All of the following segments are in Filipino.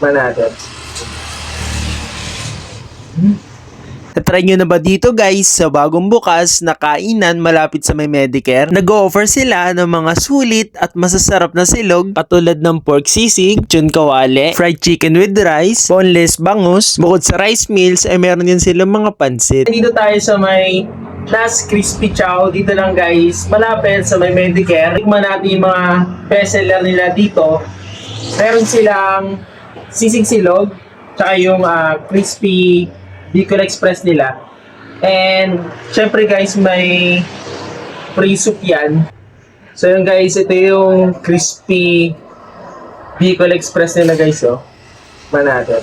Tikman natin. Natry nyo na ba dito guys sa bagong bukas na kainan malapit sa may Medicare? Nag-offer sila ng mga sulit at masasarap na silog katulad ng pork sisig, chun kawale, fried chicken with rice, boneless bangus. Bukod sa rice meals ay meron din silang mga pansit. Dito tayo sa may Nas Crispy Chow. Dito lang guys, malapit sa may Medicare. Tikman natin yung mga bestseller nila dito. Meron silang sisig silog, tsaka yung ah, crispy Bicol Express nila. And, syempre guys, may free soup yan. So yun guys, ito yung crispy Bicol Express nila guys, oh. Tikman natin.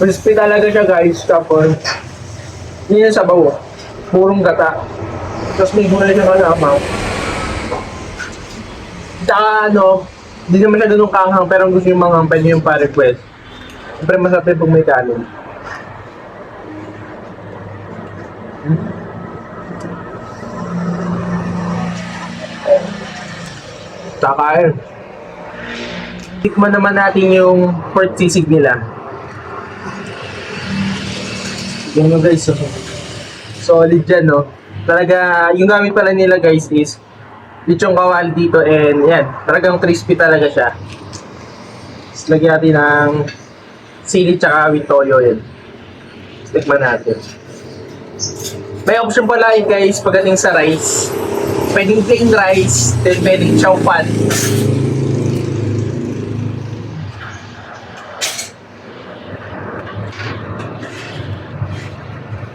Crispy talaga siya guys, tapos hindi yan sabaw, oh. purong gata. Tapos may gulay siya kasama. Tsaka ano, hindi naman siya ganun kaanghang pero gusto yung mga pwede yung pa-request. Siyempre masarap yung pag may kanin. Kakain. Tikman naman natin yung pork sisig nila. Yan yung guys, so, solid dyan, no? Talaga, yung gamit pala nila guys is lechong kawal dito and yan, talagang crispy talaga siya. Tapos lagyan natin ng sili tsaka with toyo yan. Tikman natin. May option pala yun guys pagdating sa rice. Pwedeng plain rice, then pwedeng chow pan.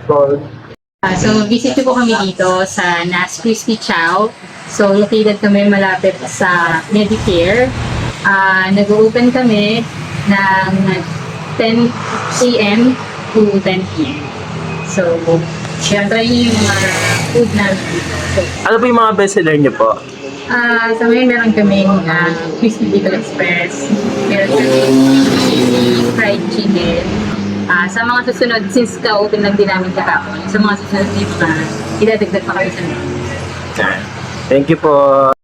So, Ah, so, visit po kami dito sa Nas Crispy Chow. So, located kami malapit sa Medicare. Ah, nag-open kami ng 10 a.m. to 10 p.m. So, niyo yung mga food namin dito. So, ano po yung mga bestseller niyo po? ah sa ngayon meron kaming ah, Crispy Bicol Express. Meron kaming fried chicken. Ah, sa mga susunod, since ka-open lang din namin kahapon, sa mga susunod dito pa, idadagdag pa kami sa mga. Thank you po.